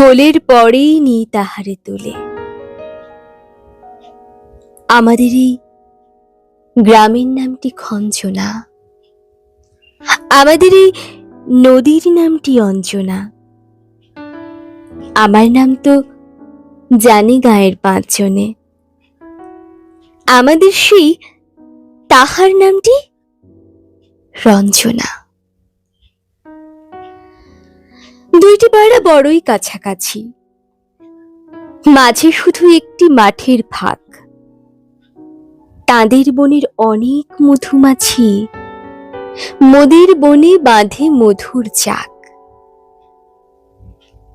কোলের পরেই নি তাহারে তুলে। আমাদের এই গ্রামের নামটি খঞ্জনা। আমাদের এই নদীর নামটি অঞ্জনা। আমার নাম তো জানি গায়ের পাঁচজনে। আমাদের সেই তাহার নামটি রঞ্জনা। দুইটি পাড়া বড়ই কাছাকাছি। মাঝে শুধু একটি মাঠের ফাঁক। তাদের বনের অনেক মধুমাছি। মোদের বনে বাঁধে মধুর চাক।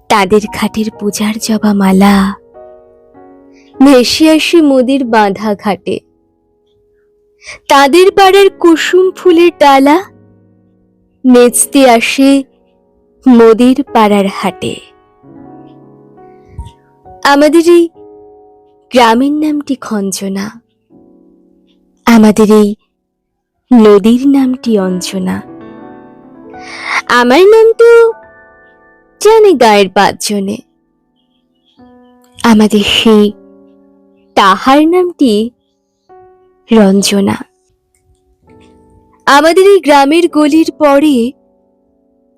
তাদের খাটের পূজার জবা মালা ভেসে আসে মোদের বাঁধা ঘাটে। তাদের পাড়ার কুসুম ফুলের ডালা। নেচতে আসে মোদির পাড়ার হাটে। আমাদের এই গ্রামের নামটি খঞ্জনা। আমাদের এই নদীর নামটি অঞ্জনা। আমার নাম তো জানে গায়ের পাঁচজনে। আমাদের সেই তাহার নামটি রঞ্জনা। আমাদের এই গ্রামের গলির পরে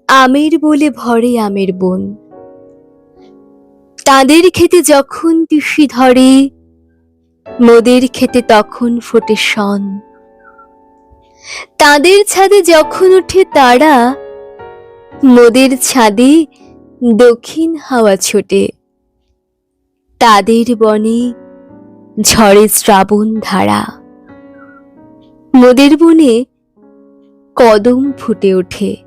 আমের বলে ভরে আমের বন। তাদের খেতে যখন তিসি ধরে, মোদের খেতে তখন ফোটে সন তাদের ছাদে যখন ওঠে তারা, মোদের ছাদে দক্ষিণ হাওয়া ছোটে। তাদের বনে ঝড়ে শ্রাবণ ধারা। মোদের বনে কদম ফুটে ওঠে।